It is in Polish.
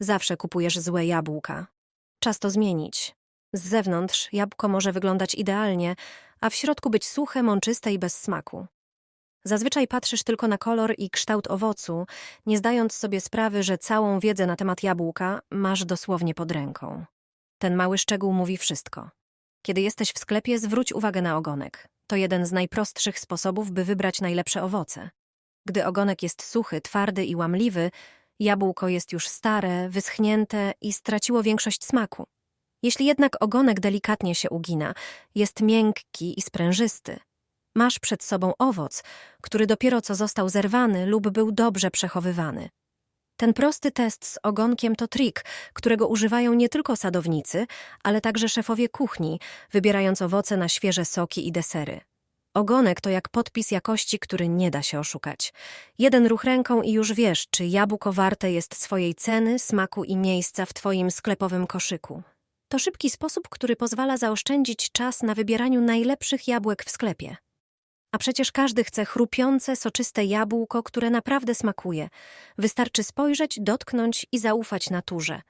Zawsze kupujesz złe jabłka. Czas to zmienić. Z zewnątrz jabłko może wyglądać idealnie, a w środku być suche, mączyste i bez smaku. Zazwyczaj patrzysz tylko na kolor i kształt owocu, nie zdając sobie sprawy, że całą wiedzę na temat jabłka masz dosłownie pod ręką. Ten mały szczegół mówi wszystko. Kiedy jesteś w sklepie, zwróć uwagę na ogonek. To jeden z najprostszych sposobów, by wybrać najlepsze owoce. Gdy ogonek jest suchy, twardy i łamliwy, jabłko jest już stare, wyschnięte i straciło większość smaku. Jeśli jednak ogonek delikatnie się ugina, jest miękki i sprężysty, masz przed sobą owoc, który dopiero co został zerwany lub był dobrze przechowywany. Ten prosty test z ogonkiem to trik, którego używają nie tylko sadownicy, ale także szefowie kuchni, wybierając owoce na świeże soki i desery. Ogonek to jak podpis jakości, który nie da się oszukać. Jeden ruch ręką i już wiesz, czy jabłko warte jest swojej ceny, smaku i miejsca w Twoim sklepowym koszyku. To szybki sposób, który pozwala zaoszczędzić czas na wybieraniu najlepszych jabłek w sklepie. A przecież każdy chce chrupiące, soczyste jabłko, które naprawdę smakuje. Wystarczy spojrzeć, dotknąć i zaufać naturze.